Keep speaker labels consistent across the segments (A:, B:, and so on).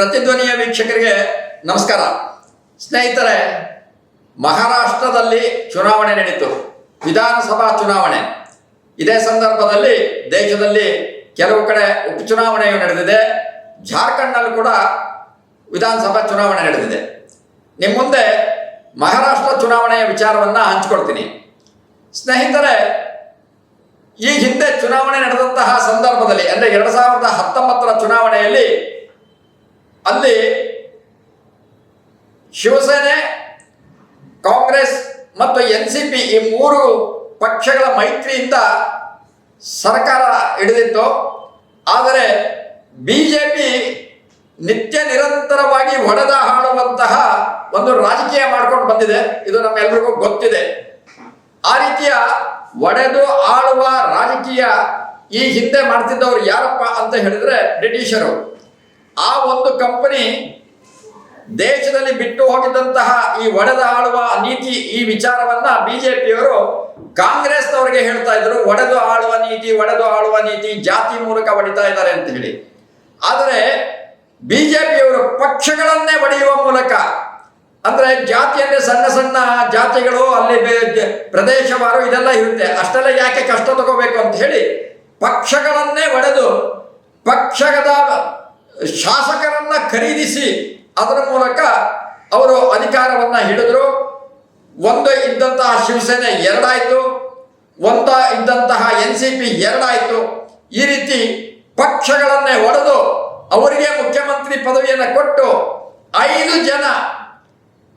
A: ಪ್ರತಿಧ್ವನಿಯ ವೀಕ್ಷಕರಿಗೆ ನಮಸ್ಕಾರ. ಸ್ನೇಹಿತರೆ, ಮಹಾರಾಷ್ಟ್ರದಲ್ಲಿ ಚುನಾವಣೆ ನಡೀತು. ವಿಧಾನಸಭಾ ಚುನಾವಣೆ. ಇದೇ ಸಂದರ್ಭದಲ್ಲಿ ದೇಶದಲ್ಲಿ ಕೆಲವು ಕಡೆ ಉಪಚುನಾವಣೆಯು ನಡೆದಿದೆ. ಜಾರ್ಖಂಡ್ನಲ್ಲಿ ಕೂಡ ವಿಧಾನಸಭಾ ಚುನಾವಣೆ ನಡೆದಿದೆ. ನಿಮ್ಮ ಮುಂದೆ ಮಹಾರಾಷ್ಟ್ರ ಚುನಾವಣೆಯ ವಿಚಾರವನ್ನು ಹಂಚ್ಕೊಳ್ತೀನಿ. ಸ್ನೇಹಿತರೆ, ಈ ಹಿಂದೆ ಚುನಾವಣೆ ನಡೆದಂತಹ ಸಂದರ್ಭದಲ್ಲಿ, ಅಂದರೆ ಎರಡು ಸಾವಿರದ ಹತ್ತೊಂಬತ್ತರ ಚುನಾವಣೆಯಲ್ಲಿ ಅಲ್ಲಿ ಶಿವಸೇನೆ, ಕಾಂಗ್ರೆಸ್ ಮತ್ತು ಎನ್ ಸಿ ಪಿ ಈ ಮೂರು ಪಕ್ಷಗಳ ಮೈತ್ರಿಯಿಂದ ಸರ್ಕಾರ ಹಿಡಿದಿತ್ತು. ಆದರೆ ಬಿ ಜೆ ಪಿ ನಿತ್ಯ ನಿರಂತರವಾಗಿ ಹೊಡೆದ ಹಾಡುವಂತಹ ಒಂದು ರಾಜಕೀಯ ಮಾಡ್ಕೊಂಡು ಬಂದಿದೆ. ಇದು ನಮ್ಮೆಲ್ಲರಿಗೂ ಗೊತ್ತಿದೆ. ಆ ರೀತಿಯ ಒಡೆದು ಆಳುವ ರಾಜಕೀಯ ಈ ಹಿಂದೆ ಮಾಡ್ತಿದ್ದವರು ಯಾರಪ್ಪ ಅಂತ ಹೇಳಿದ್ರೆ ಬ್ರಿಟಿಷರು. ಆ ಒಂದು ಕಂಪನಿ ದೇಶದಲ್ಲಿ ಬಿಟ್ಟು ಹೋಗಿದ್ದಂತಹ ಈ ಒಡೆದ ಆಳುವ ನೀತಿ ಈ ವಿಚಾರವನ್ನ ಬಿಜೆಪಿಯವರು ಕಾಂಗ್ರೆಸ್ನವರಿಗೆ ಹೇಳ್ತಾ ಇದ್ರು. ಒಡೆದು ಆಳುವ ನೀತಿ, ಒಡೆದು ಆಳುವ ನೀತಿ ಜಾತಿ ಮೂಲಕ ಒಡಿತಾ ಇದ್ದಾರೆ ಅಂತ ಹೇಳಿ. ಆದರೆ ಬಿಜೆಪಿಯವರು ಪಕ್ಷಗಳನ್ನೇ ಒಡೆಯುವ ಮೂಲಕ, ಅಂದ್ರೆ ಜಾತಿ ಅಂದ್ರೆ ಸಣ್ಣ ಸಣ್ಣ ಜಾತಿಗಳು, ಅಲ್ಲಿ ಪ್ರದೇಶವಾರು ಇದೆಲ್ಲ ಇರುತ್ತೆ. ಅಷ್ಟೆಲ್ಲ ಯಾಕೆ ಕಷ್ಟ ತಗೋಬೇಕು ಅಂತ ಹೇಳಿ ಪಕ್ಷಗಳನ್ನೇ ಒಡೆದು ಪಕ್ಷದ ಶಾಸಕರನ್ನ ಖರೀದಿಸಿ ಅದರ ಮೂಲಕ ಅವರು ಅಧಿಕಾರವನ್ನ ಹಿಡಿದ್ರು. ಒಂದು ಇದ್ದಂತಹ ಶಿವಸೇನೆ ಎರಡಾಯ್ತು. ಒಂದ ಇದ್ದಂತಹ ಎನ್ ಸಿ ಪಿ ಎರಡಾಯ್ತು. ಈ ರೀತಿ ಪಕ್ಷಗಳನ್ನೇ ಒಡೆದು ಅವರಿಗೆ ಮುಖ್ಯಮಂತ್ರಿ ಪದವಿಯನ್ನು ಕೊಟ್ಟು ಐದು ಜನ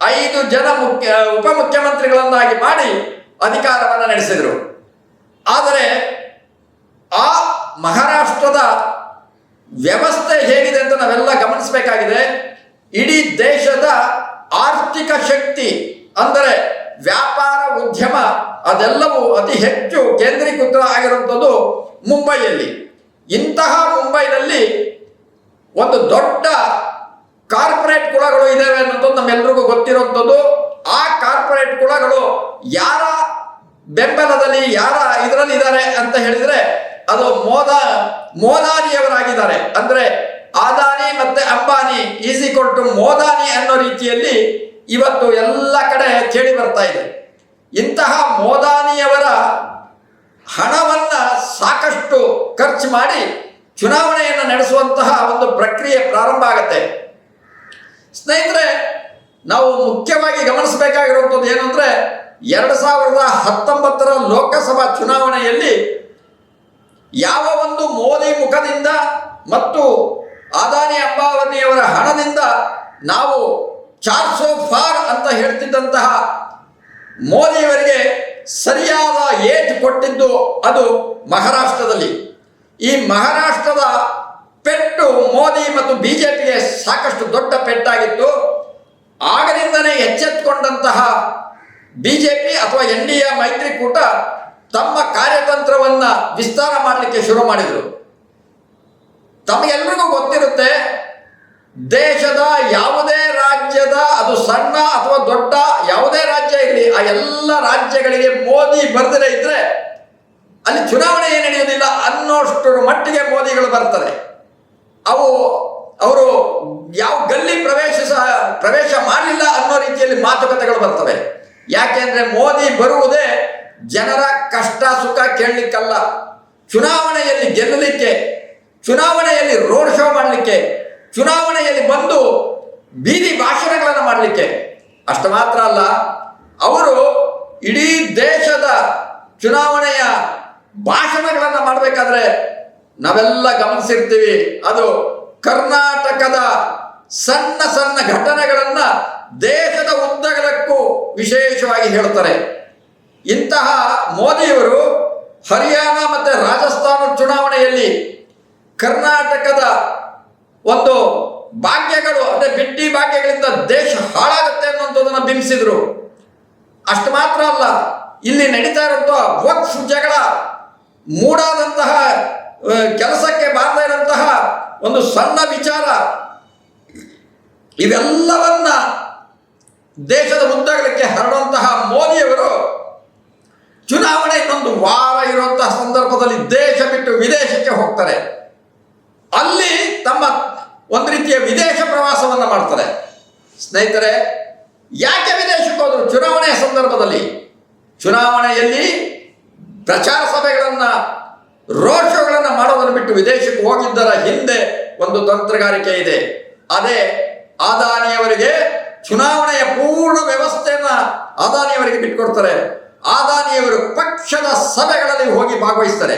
A: ಐದು ಜನ ಮುಖ್ಯ, ಉಪಮುಖ್ಯಮಂತ್ರಿಗಳನ್ನಾಗಿ ಮಾಡಿ ಅಧಿಕಾರವನ್ನು ನಡೆಸಿದರು. ಆದರೆ ಆ ಮಹಾರಾಷ್ಟ್ರದ ವ್ಯವಸ್ಥೆ ಹೇಗಿದೆ ಅಂತ ನಾವೆಲ್ಲ ಗಮನಿಸಬೇಕಾಗಿದೆ. ಇಡೀ ದೇಶದ ಆರ್ಥಿಕ ಶಕ್ತಿ, ಅಂದರೆ ವ್ಯಾಪಾರ, ಉದ್ಯಮ, ಅದೆಲ್ಲವೂ ಅತಿ ಹೆಚ್ಚು ಕೇಂದ್ರೀಕೃತ ಆಗಿರುವಂಥದ್ದು ಮುಂಬೈಯಲ್ಲಿ. ಇಂತಹ ಮುಂಬೈನಲ್ಲಿ ಒಂದು ದೊಡ್ಡ ಕಾರ್ಪೊರೇಟ್ ಕುಳಗಳು ಇದ್ದಾವೆ ಅನ್ನೋದು ನಮ್ಮೆಲ್ರಿಗೂ ಗೊತ್ತಿರುವಂಥದ್ದು. ಆ ಕಾರ್ಪೊರೇಟ್ ಕುಳಗಳು ಯಾರ ಬೆಂಬಲದಲ್ಲಿ, ಯಾರ ಇದರಲ್ಲಿ ಇದ್ದಾರೆ ಅಂತ ಹೇಳಿದ್ರೆ ಅದು ಮೋದ ಮೋದಾನಿಯವರಾಗಿದ್ದಾರೆ ಅಂದ್ರೆ ಆದಾನಿ ಮತ್ತೆ ಅಂಬಾನಿ, ಈಸಿ ಕೊಟ್ಟು ಮೋದಾನಿ ಅನ್ನೋ ರೀತಿಯಲ್ಲಿ ಇವತ್ತು ಎಲ್ಲ ಕಡೆ ಕೇಳಿ ಬರ್ತಾ ಇದೆ. ಇಂತಹ ಮೋದಾನಿಯವರ ಹಣವನ್ನ ಸಾಕಷ್ಟು ಖರ್ಚು ಮಾಡಿ ಚುನಾವಣೆಯನ್ನು ನಡೆಸುವಂತಹ ಒಂದು ಪ್ರಕ್ರಿಯೆ ಪ್ರಾರಂಭ ಆಗತ್ತೆ. ಸ್ನೇಹಿತರೆ, ನಾವು ಮುಖ್ಯವಾಗಿ ಗಮನಿಸಬೇಕಾಗಿರುವಂಥದ್ದು ಏನು ಅಂದ್ರೆ, ಎರಡು ಸಾವಿರದ ಹತ್ತೊಂಬತ್ತರ ಲೋಕಸಭಾ ಚುನಾವಣೆಯಲ್ಲಿ ಯಾವ ಒಂದು ಮೋದಿ ಮುಖದಿಂದ ಮತ್ತು ಅದಾನಿ ಅಂಬಾವತಿಯವರ ಹಣದಿಂದ ನಾವು ಚಾರ್ಸೋ ಫಾರ್ ಅಂತ ಹೇಳ್ತಿದ್ದಂತಹ ಮೋದಿಯವರಿಗೆ ಸರಿಯಾದ ಏಟ್ ಕೊಟ್ಟಿದ್ದು ಅದು ಮಹಾರಾಷ್ಟ್ರದಲ್ಲಿ. ಈ ಮಹಾರಾಷ್ಟ್ರದ ಪೆಟ್ಟು ಮೋದಿ ಮತ್ತು ಬಿಜೆಪಿಗೆ ಸಾಕಷ್ಟು ದೊಡ್ಡ ಪೆಟ್ಟಾಗಿತ್ತು. ಆಗಲಿಂದನೇ ಎಚ್ಚೆತ್ತುಕೊಂಡಂತಹ ಬಿಜೆಪಿ ಅಥವಾ ಎನ್ ಡಿ ಎ ಮೈತ್ರಿಕೂಟ ತಮ್ಮ ಕಾರ್ಯತಂತ್ರವನ್ನು ವಿಸ್ತಾರ ಮಾಡಲಿಕ್ಕೆ ಶುರು ಮಾಡಿದರು. ತಮಗೆಲ್ರಿಗೂ ಗೊತ್ತಿರುತ್ತೆ, ದೇಶದ ಯಾವುದೇ ರಾಜ್ಯದ, ಅದು ಸಣ್ಣ ಅಥವಾ ದೊಡ್ಡ ಯಾವುದೇ ರಾಜ್ಯ ಇರಲಿ, ಆ ಎಲ್ಲ ರಾಜ್ಯಗಳಿಗೆ ಮೋದಿ ಬರೆದರೆ ಇದ್ರೆ ಅಲ್ಲಿ ಚುನಾವಣೆ ಏನು ನಡೆಯೋದಿಲ್ಲ ಅನ್ನೋಷ್ಟರ ಮಟ್ಟಿಗೆ ಮೋದಿಗಳು ಬರ್ತಾರೆ. ಅವು, ಅವರು ಯಾವ ಗಲ್ಲಿ ಪ್ರವೇಶ ಪ್ರವೇಶ ಮಾಡಲಿಲ್ಲ ಅನ್ನೋ ರೀತಿಯಲ್ಲಿ ಮಾತುಕತೆಗಳು ಬರ್ತವೆ. ಯಾಕೆಂದ್ರೆ ಮೋದಿ ಬರುವುದೇ ಜನರ ಕಷ್ಟ ಸುಖ ಕೇಳಲಿಕ್ಕಲ್ಲ. ಚುನಾವಣೆಯಲ್ಲಿ ಗೆಲ್ಲಲಿಕ್ಕೆ ಚುನಾವಣೆಯಲ್ಲಿ ರೋಡ್ ಶೋ ಮಾಡಲಿಕ್ಕೆ, ಚುನಾವಣೆಯಲ್ಲಿ ಬಂದು ಬೀದಿ ಭಾಷಣಗಳನ್ನು ಮಾಡಲಿಕ್ಕೆ. ಅಷ್ಟು ಮಾತ್ರ ಅಲ್ಲ, ಅವರು ಇಡೀ ದೇಶದ ಚುನಾವಣೆಯ ಭಾಷಣಗಳನ್ನು ಮಾಡಬೇಕಾದ್ರೆ ನಾವೆಲ್ಲ ಗಮನಿಸಿರ್ತೀವಿ. ಅದು ಕರ್ನಾಟಕದ ಸಣ್ಣ ಸಣ್ಣ ಘಟನೆಗಳನ್ನ ದೇಶದ ಉದ್ದಗಲಕ್ಕೂ ವಿಶೇಷವಾಗಿ ಹೇಳ್ತಾರೆ. ಇಂತಹ ಮೋದಿಯವರು ಹರಿಯಾಣ ಮತ್ತೆ ರಾಜಸ್ಥಾನ ಚುನಾವಣೆಯಲ್ಲಿ ಕರ್ನಾಟಕದ ಒಂದು ಭಾಗ್ಯಗಳು, ಅದೇ ಬಿಟ್ಟಿ ಭಾಗ್ಯಗಳಿಂದ ದೇಶ ಹಾಳಾಗುತ್ತೆ ಅನ್ನುವಂಥದ್ದನ್ನು ಬಿಂಬಿಸಿದ್ರು. ಅಷ್ಟು ಮಾತ್ರ ಅಲ್ಲ, ಇಲ್ಲಿ ನಡೀತಾ ಇರುವಂತಹ ವಕ್ಫ್ ಜಗಳ ಮೂಡಾದಂತಹ ಕೆಲಸಕ್ಕೆ ಬಾರದೇ ಇರುವಂತಹ ಒಂದು ಸಣ್ಣ ವಿಚಾರ. ಇವೆಲ್ಲವನ್ನ ದೇಶದ ಉದ್ದಗಲಕ್ಕೆ ಹರಡುವಂತಹ ಮೋದಿಯವರು ಚುನಾವಣೆ ಇನ್ನೊಂದು ವಾರ ಇರುವಂತಹ ಸಂದರ್ಭದಲ್ಲಿ ದೇಶ ಬಿಟ್ಟು ವಿದೇಶಕ್ಕೆ ಹೋಗ್ತಾರೆ. ಅಲ್ಲಿ ತಮ್ಮ ಒಂದು ರೀತಿಯ ವಿದೇಶ ಪ್ರವಾಸವನ್ನು ಮಾಡ್ತಾರೆ. ಸ್ನೇಹಿತರೆ, ಯಾಕೆ ವಿದೇಶಕ್ಕೆ ಹೋದರು? ಚುನಾವಣೆಯ ಸಂದರ್ಭದಲ್ಲಿ. ಚುನಾವಣೆಯಲ್ಲಿ ಪ್ರಚಾರ ಸಭೆಗಳನ್ನು, ರೋಡ್ ಶೋಗಳನ್ನು ಮಾಡೋದನ್ನು ಬಿಟ್ಟು ವಿದೇಶಕ್ಕೆ ಹೋಗಿದ್ದರ ಹಿಂದೆ ಒಂದು ತಂತ್ರಗಾರಿಕೆ ಇದೆ. ಅದೇ ಆದಾನಿಯವರಿಗೆ ಚುನಾವಣೆಯ ಪೂರ್ಣ ವ್ಯವಸ್ಥೆಯನ್ನ ಅದಾನಿಯವರಿಗೆ ಬಿಟ್ಕೊಡ್ತಾರೆ. ಆದಾನಿಯವರು ಪಕ್ಷದ ಸಭೆಗಳಲ್ಲಿ ಹೋಗಿ ಭಾಗವಹಿಸ್ತಾರೆ.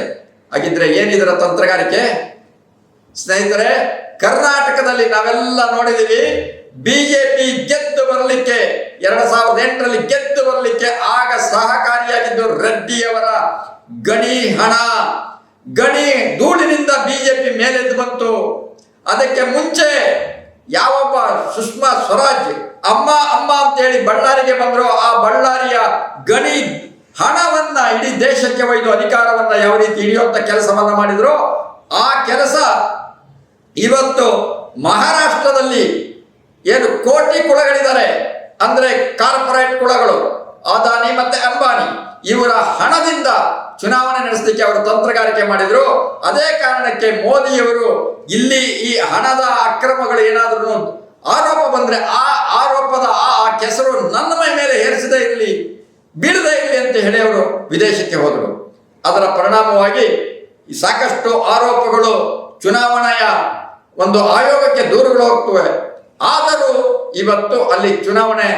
A: ಹಾಗಿದ್ರೆ ಏನಿದರ ತಂತ್ರಗಾರಿಕೆ? ಸ್ನೇಹಿತರೆ, ಕರ್ನಾಟಕದಲ್ಲಿ ನಾವೆಲ್ಲ ನೋಡಿದೀವಿ ಬಿಜೆಪಿ ಗೆದ್ದು ಬರಲಿಕ್ಕೆ, ಎರಡ್ ಸಾವಿರದ ಎಂಟರಲ್ಲಿ ಗೆದ್ದು ಬರಲಿಕ್ಕೆ ಆಗ ಸಹಕಾರಿಯಾಗಿದ್ದು ರೆಡ್ಡಿಯವರ ಗಣಿ ಹಣ. ಗಣಿ ಧೂಳಿನಿಂದ ಬಿಜೆಪಿ ಮೇಲೆದ್ದು ಬಂತು. ಅದಕ್ಕೆ ಮುಂಚೆ ಯಾವೊಬ್ಬ ಸುಷ್ಮಾ ಸ್ವರಾಜ್, ಅಮ್ಮ ಅಮ್ಮ ಅಂತೇಳಿ ಬಳ್ಳಾರಿಗೆ ಬಂದ್ರು ಆ ಬಳ್ಳಾರಿಯ ಗಣಿ ಹಣವನ್ನ ಇಡೀ ದೇಶಕ್ಕೆ ಒಯ್ದು ಅಧಿಕಾರವನ್ನ ಯಾವ ರೀತಿ ಹಿಡಿಯುವಂತ ಕೆಲಸವನ್ನ ಮಾಡಿದ್ರು, ಆ ಕೆಲಸ ಇವತ್ತು ಮಹಾರಾಷ್ಟ್ರದಲ್ಲಿ ಏನು ಕೋಟಿ ಕುಳಗಳಿದ್ದಾರೆ ಅಂದ್ರೆ ಕಾರ್ಪೊರೇಟ್ ಕುಳಗಳು ಅದಾನಿ ಮತ್ತೆ ಅಂಬಾನಿ. ಇವರ ಹಣದಿಂದ ಚುನಾವಣೆ ನಡೆಸಲಿಕ್ಕೆ ಅವರು ತಂತ್ರಗಾರಿಕೆ ಮಾಡಿದ್ರು. ಅದೇ ಕಾರಣಕ್ಕೆ ಮೋದಿಯವರು ಇಲ್ಲಿ ಈ ಹಣದ ಅಕ್ರಮಗಳು ಏನಾದರೂ ಆರೋಪ ಬಂದ್ರೆ ಆ ಆರೋಪದ ಆ ಆ ಕೆಸರು ನನ್ನ ಮೈ ಮೇಲೆ ಹೇರಿಸದೇ ಇರಲಿ, ಬೀಳದೇ ಇರಲಿ ಅಂತ ಹೇಳಿ ಅವರು ವಿದೇಶಕ್ಕೆ ಹೋದರು. ಅದರ ಪರಿಣಾಮವಾಗಿ ಸಾಕಷ್ಟು ಆರೋಪಗಳು ಚುನಾವಣೆಯ ಒಂದು ಆಯೋಗಕ್ಕೆ ದೂರುಗಳು ಹೋಗ್ತವೆ. ಆದರೂ ಇವತ್ತು ಅಲ್ಲಿ ಚುನಾವಣೆ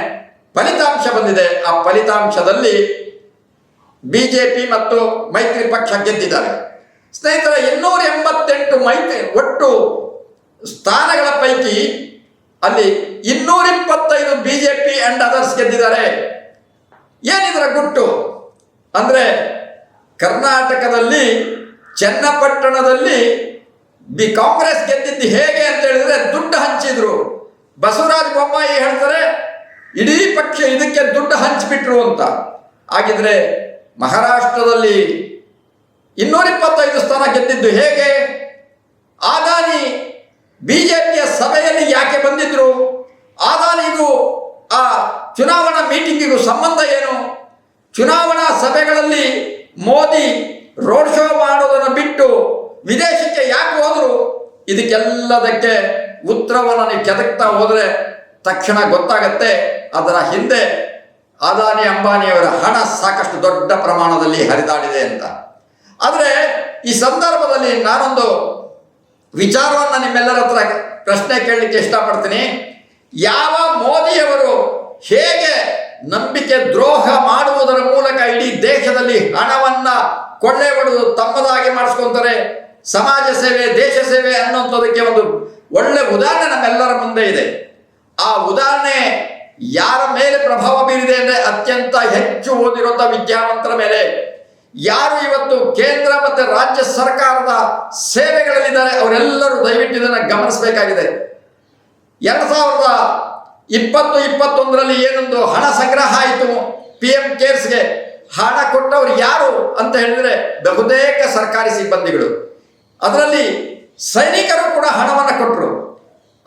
A: ಫಲಿತಾಂಶ ಬಂದಿದೆ. ಆ ಫಲಿತಾಂಶದಲ್ಲಿ ಬಿಜೆಪಿ ಮತ್ತು ಮೈತ್ರಿ ಪಕ್ಷ ಗೆದ್ದಿದ್ದಾರೆ. ಸ್ನೇಹಿತರ ಇನ್ನೂರ ಎಂಬತ್ತೆಂಟು ಮೈತ್ರಿ, ಒಟ್ಟು ಸ್ಥಾನಗಳ ಪೈಕಿ ಅಲ್ಲಿ ಇನ್ನೂರ ಇಪ್ಪತ್ತೈದು ಬಿಜೆಪಿ ಅಂಡ್ ಅದರ್ಸ್ ಗೆದ್ದಿದ್ದಾರೆ. ಏನಿದರ ಗುಟ್ಟು? ಅಂದ್ರೆ ಕರ್ನಾಟಕದಲ್ಲಿ, ಚನ್ನಪಟ್ಟಣದಲ್ಲಿ ಬಿ ಕಾಂಗ್ರೆಸ್ ಗೆದ್ದಿದ್ದು ಹೇಗೆ ಅಂತ ಹೇಳಿದ್ರೆ ದುಡ್ಡು ಹಂಚಿದ್ರು. ಬಸವರಾಜ ಬೊಮ್ಮಾಯಿ ಹೇಳ್ತಾರೆ, ಇಡೀ ಪಕ್ಷ ಇದಕ್ಕೆ ದುಡ್ಡು ಹಂಚಿಬಿಟ್ರು ಅಂತ. ಹಾಗಿದ್ರೆ ಮಹಾರಾಷ್ಟ್ರದಲ್ಲಿ ಇನ್ನೂರ ಇಪ್ಪತ್ತೈದು ಸ್ಥಾನ ಗೆದ್ದಿದ್ದು ಹೇಗೆ? ಆದಾನಿ ಬಿಜೆಪಿಯ ಸಭೆಯಲ್ಲಿ ಯಾಕೆ ಬಂದಿದ್ರು? ಆದಾನಿಗೂ ಆ ಚುನಾವಣಾ ಮೀಟಿಂಗಿಗೂ ಸಂಬಂಧ ಏನು? ಚುನಾವಣಾ ಸಭೆಗಳಲ್ಲಿ ಮೋದಿ ರೋಡ್ ಶೋ ಮಾಡೋದನ್ನು ಬಿಟ್ಟು ವಿದೇಶಕ್ಕೆ ಇದಕ್ಕೆಲ್ಲದಕ್ಕೆ ಉತ್ತರವನ್ನು ನೀವು ಕೆದಕ್ತಾ ಹೋದರೆ ತಕ್ಷಣ ಗೊತ್ತಾಗತ್ತೆ. ಅದರ ಹಿಂದೆ ಅದಾನಿ ಅಂಬಾನಿಯವರ ಹಣ ಸಾಕಷ್ಟು ದೊಡ್ಡ ಪ್ರಮಾಣದಲ್ಲಿ ಹರಿದಾಡಿದೆ ಅಂತ. ಆದರೆ ಈ ಸಂದರ್ಭದಲ್ಲಿ ನಾನೊಂದು ವಿಚಾರವನ್ನು ನಿಮ್ಮೆಲ್ಲರ ಹತ್ರ ಪ್ರಶ್ನೆ ಕೇಳಲಿಕ್ಕೆ ಇಷ್ಟಪಡ್ತೀನಿ. ಯಾವ ಮೋದಿಯವರು ಹೇಗೆ ನಂಬಿಕೆ ದ್ರೋಹ ಮಾಡುವುದರ ಮೂಲಕ ಇಡೀ ದೇಶದಲ್ಲಿ ಹಣವನ್ನ ಕೊಳ್ಳೆ ಹೊಡೆದು ತಮ್ಮದಾಗಿ ಮಾಡಿಸ್ಕೊಂತಾರೆ? ಸಮಾಜ ಸೇವೆ, ದೇಶ ಸೇವೆ ಅನ್ನುವಂಥದಕ್ಕೆ ಒಂದು ಒಳ್ಳೆ ಉದಾಹರಣೆ ನಮ್ಮೆಲ್ಲರ ಮುಂದೆ ಇದೆ. ಆ ಉದಾಹರಣೆ ಯಾರ ಮೇಲೆ ಪ್ರಭಾವ ಬೀರಿದೆ ಅಂದ್ರೆ ಅತ್ಯಂತ ಹೆಚ್ಚು ಓದಿರುವಂಥ ವಿದ್ಯಾವಂತರ ಮೇಲೆ. ಯಾರು ಇವತ್ತು ಕೇಂದ್ರ ಮತ್ತೆ ರಾಜ್ಯ ಸರ್ಕಾರದ ಸೇವೆಗಳಲ್ಲಿದ್ದಾರೆ, ಅವರೆಲ್ಲರೂ ದಯವಿಟ್ಟು ಇದನ್ನು ಗಮನಿಸಬೇಕಾಗಿದೆ. ಎರಡು ಸಾವಿರದ ಇಪ್ಪತ್ತು, ಇಪ್ಪತ್ತೊಂದರಲ್ಲಿ ಏನೊಂದು ಹಣ ಸಂಗ್ರಹ ಆಯಿತು ಪಿ ಎಂ ಕೇರ್ಸ್ಗೆ ಹಣ ಕೊಟ್ಟವರು ಯಾರು ಅಂತ ಹೇಳಿದ್ರೆ ಬಹುತೇಕ ಸರ್ಕಾರಿ ಸಿಬ್ಬಂದಿಗಳು. ಅದರಲ್ಲಿ ಸೈನಿಕರು ಕೂಡ ಹಣವನ್ನು ಕೊಟ್ಟರು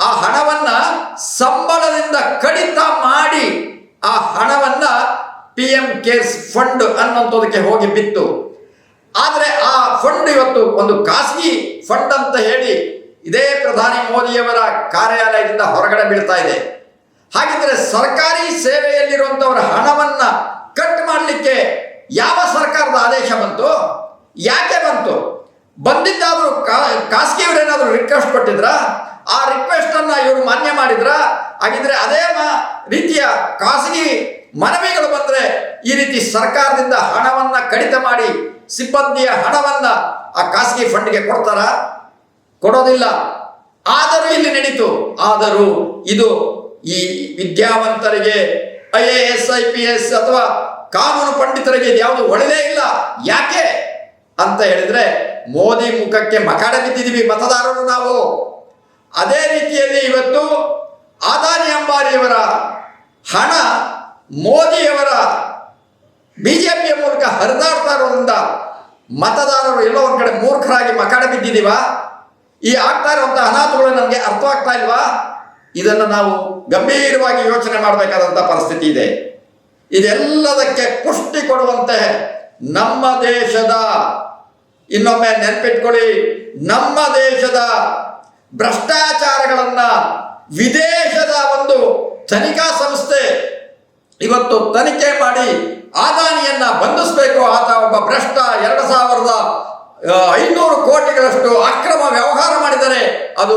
A: ಆ ಹಣವನ್ನ ಸಂಬಳದಿಂದ ಕಡಿತ ಮಾಡಿ ಆ ಹಣವನ್ನ ಪಿ ಎಂ ಕೇರ್ಸ್ ಫಂಡ್ ಅನ್ನುವಂಥದಕ್ಕೆ ಹೋಗಿ ಬಿತ್ತು. ಆದರೆ ಆ ಫಂಡ್ ಇವತ್ತು ಒಂದು ಖಾಸಗಿ ಫಂಡ್ ಅಂತ ಹೇಳಿ ಇದೇ ಪ್ರಧಾನಿ ಮೋದಿಯವರ ಕಾರ್ಯಾಲಯದಿಂದ ಹೊರಗಡೆ ಬೀಳ್ತಾ ಇದೆ. ಹಾಗಿದ್ರೆ ಸರ್ಕಾರಿ ಸೇವೆಯಲ್ಲಿರುವಂಥವರ ಹಣವನ್ನ ಕಟ್ ಮಾಡಲಿಕ್ಕೆ ಯಾವ ಸರ್ಕಾರದ ಆದೇಶ ಬಂತು? ಯಾಕೆ ಬಂತು? ಬಂದಿದ್ದಾದರೂ ಖಾಸಗಿಯವರೇನಾದರೂ ರಿಕ್ವೆಸ್ಟ್ ಕೊಟ್ಟಿದ್ರ? ಆ ರಿಕ್ವೆಸ್ಟ್ ಅನ್ನ ಇವರು ಮಾನ್ಯ ಮಾಡಿದ್ರ? ಹಾಗಿದ್ರೆ ಅದೇ ರೀತಿಯ ಖಾಸಗಿ ಮನವಿಗಳು ಬಂದ್ರೆ ಈ ರೀತಿ ಸರ್ಕಾರದಿಂದ ಹಣವನ್ನ ಕಡಿತ ಮಾಡಿ ಸಿಬ್ಬಂದಿಯ ಹಣವನ್ನ ಆ ಖಾಸಗಿ ಫಂಡ್ಗೆ ಕೊಡ್ತಾರ? ಕೊಡೋದಿಲ್ಲ. ಆದರೂ ಇಲ್ಲಿ ನಡೀತು. ಆದರೂ ಇದು ಈ ವಿದ್ಯಾವಂತರಿಗೆ, I A S, I P S ಅಥವಾ ಕಾನೂನು ಪಂಡಿತರಿಗೆ ಇದು ಯಾವುದು ಒಳ್ಳೆಯದೇ ಇಲ್ಲ. ಯಾಕೆ? ಅಂತ ಹೇಳಿದ್ರೆ ಮೋದಿ ಮುಖಕ್ಕೆ ಮಕಾಡ ಬಿದ್ದಿದ್ದೀವಿ. ಮತದಾರರು ನಾವು. ಅದೇ ರೀತಿಯಲ್ಲಿ ಇವತ್ತು ಆದಾನಿ ಅಂಬಾರಿಯವರ ಹಣ ಮೋದಿಯವರ ಬಿಜೆಪಿಯ ಮೂಲಕ ಹರಿದಾಡ್ತಾ ಇರೋದ್ರಿಂದ ಮತದಾರರು ಎಲ್ಲೋ ಒಂದ್ ಕಡೆ ಮೂರ್ಖರಾಗಿ ಮಕಾಡ ಬಿದ್ದಿದೀವ ಈ ಆಗ್ತಾ ಇರುವಂತಹ ಅನಾಥಗಳು ನಮಗೆ ಅರ್ಥವಾಗ್ತಾ ಇಲ್ವಾ? ಇದನ್ನು ನಾವು ಗಂಭೀರವಾಗಿ ಯೋಚನೆ ಮಾಡಬೇಕಾದಂಥ ಪರಿಸ್ಥಿತಿ ಇದೆ. ಇದೆಲ್ಲದಕ್ಕೆ ಪುಷ್ಟಿ ಕೊಡುವಂತೆ ನಮ್ಮ ದೇಶದ ಇನ್ನೊಮ್ಮೆ ನೆನಪಿಟ್ಕೊಳ್ಳಿ, ನಮ್ಮ ದೇಶದ ಭ್ರಷ್ಟಾಚಾರಗಳನ್ನ ವಿದೇಶದ ಒಂದು ತನಿಖಾ ಸಂಸ್ಥೆ ಇವತ್ತು ತನಿಖೆ ಮಾಡಿ ಆದಾನಿಯನ್ನ ಬಂಧಿಸಬೇಕು. ಆತ ಒಬ್ಬ ಭ್ರಷ್ಟ ಎರಡು ಸಾವಿರದ ಐನೂರು ಕೋಟಿಗಳಷ್ಟು ಅಕ್ರಮ ವ್ಯವಹಾರ ಮಾಡಿದರೆ ಅದು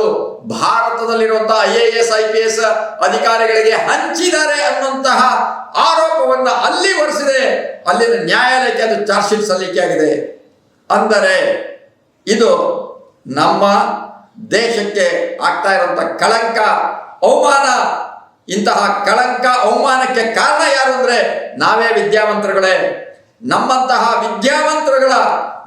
A: ಭಾರತದಲ್ಲಿರುವಂತಹ I A S, I P S ಅಧಿಕಾರಿಗಳಿಗೆ ಹಂಚಿದ್ದಾರೆ ಅನ್ನುವಂತಹ ಆರೋಪವನ್ನು ಅಲ್ಲಿ ಹೊರಿಸಿದೆ. ಅಲ್ಲಿನ ನ್ಯಾಯಾಲಯಕ್ಕೆ ಅದು ಚಾರ್ಜ್ ಶೀಟ್ ಸಲ್ಲಿಕೆ ಅಂದರೆ ಇದು ನಮ್ಮ ದೇಶಕ್ಕೆ ಆಗ್ತಾ ಇರುವಂತ ಕಳಂಕ ಅವಮಾನ. ಇಂತಹ ಕಳಂಕ ಅವಮಾನಕ್ಕೆ ಕಾರಣ ಯಾರು ಅಂದ್ರೆ ನಾವೇ ವಿದ್ಯಾವಂತರುಗಳೇ. ನಮ್ಮಂತಹ ವಿದ್ಯಾವಂತರುಗಳ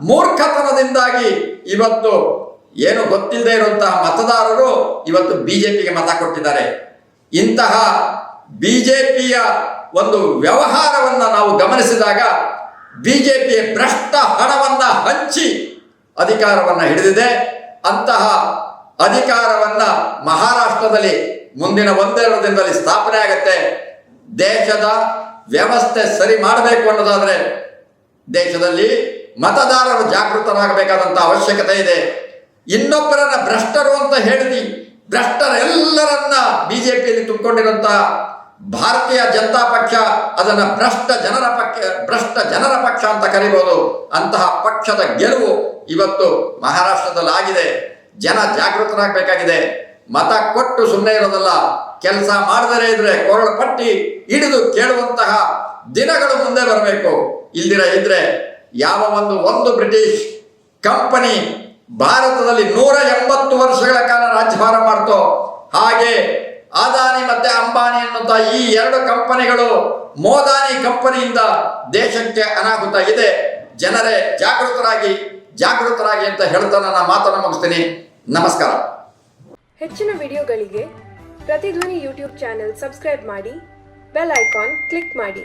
A: ಮೂರ್ಖತನದಿಂದಾಗಿ ಇವತ್ತು ಏನು ಗೊತ್ತಿಲ್ಲದೆ ಇರುವಂತಹ ಮತದಾರರು ಇವತ್ತು ಬಿಜೆಪಿಗೆ ಮತ ಕೊಟ್ಟಿದ್ದಾರೆ. ಇಂತಹ ಬಿಜೆಪಿಯ ಒಂದು ವ್ಯವಹಾರವನ್ನ ನಾವು ಗಮನಿಸಿದಾಗ ಬಿಜೆಪಿಯ ಭ್ರಷ್ಟ ಹಣವನ್ನ ಹಂಚಿ ಅಧಿಕಾರವನ್ನ ಹಿಡಿದಿದೆ. ಅಂತಹ ಅಧಿಕಾರವನ್ನ ಮಹಾರಾಷ್ಟ್ರದಲ್ಲಿ ಮುಂದಿನ ಒಂದೆರಡು ದಿನದಲ್ಲಿ ಸ್ಥಾಪನೆ ಆಗುತ್ತೆ. ದೇಶದ ವ್ಯವಸ್ಥೆ ಸರಿ ಮಾಡಬೇಕು ಅನ್ನೋದಾದರೆ ದೇಶದಲ್ಲಿ ಮತದಾರರು ಜಾಗೃತರಾಗಬೇಕಾದಂತ ಅವಶ್ಯಕತೆ ಇದೆ. ಇನ್ನೊಬ್ಬರನ್ನ ಭ್ರಷ್ಟರು ಅಂತ ಹೇಳಿದಿ, ಭ್ರಷ್ಟರೆಲ್ಲರನ್ನ ಬಿಜೆಪಿಯಲ್ಲಿ ತುಂಬಿಕೊಂಡಿರುವಂತಹ ಭಾರತೀಯ ಜನತಾ ಪಕ್ಷ ಅದನ್ನು ಭ್ರಷ್ಟ ಜನರ ಪಕ್ಷ, ಭ್ರಷ್ಟ ಜನರ ಪಕ್ಷ ಅಂತ ಕರಿಬೋದು. ಅಂತಹ ಪಕ್ಷದ ಗೆಲುವು ಇವತ್ತು ಮಹಾರಾಷ್ಟ್ರದಲ್ಲಿ ಆಗಿದೆ ಜನ ಜಾಗೃತರಾಗಬೇಕಾಗಿದೆ. ಮತ ಕೊಟ್ಟು ಸುಮ್ಮನೆ ಇರೋದಲ್ಲ. ಕೆಲಸ ಮಾಡದರೆ ಇದ್ರೆ ಕೊರಳು ಪಟ್ಟಿ ಹಿಡಿದು ಕೇಳುವಂತಹ ದಿನಗಳು ಮುಂದೆ ಬರಬೇಕು. ಇಲ್ದಿರ ಇದ್ರೆ ಯಾವ ಒಂದು ಒಂದು ಬ್ರಿಟಿಷ್ ಕಂಪನಿ ಭಾರತದಲ್ಲಿ ನೂರ ಎಂಬತ್ತು ವರ್ಷಗಳ ಕಾಲ ರಾಜ್ಯಭಾರ ಮಾಡ್ತೋ. ಹಾಗೆ ಮತ್ತೆ ಅಂಬಾನಿ ಈ ಎರಡು ಕಂಪನಿಗಳು ಮೋದಾನಿ ಕಂಪನಿಯಿಂದ ದೇಶಕ್ಕೆ ಅನಾಹುತ ಇದೆ. ಜನರೇ ಜಾಗೃತರಾಗಿ ಜಾಗೃತರಾಗಿ ಅಂತ ಹೇಳ್ತಾ ನನ್ನ ಮಾತನ್ನು ಮುಗಿಸ್ತೀನಿ. ನಮಸ್ಕಾರ.
B: ಹೆಚ್ಚಿನ ವಿಡಿಯೋಗಳಿಗೆ ಪ್ರತಿಧ್ವನಿ ಯೂಟ್ಯೂಬ್ ಚಾನೆಲ್ ಸಬ್ಸ್ಕ್ರೈಬ್ ಮಾಡಿ, ಬೆಲ್ ಐಕಾನ್ ಕ್ಲಿಕ್ ಮಾಡಿ.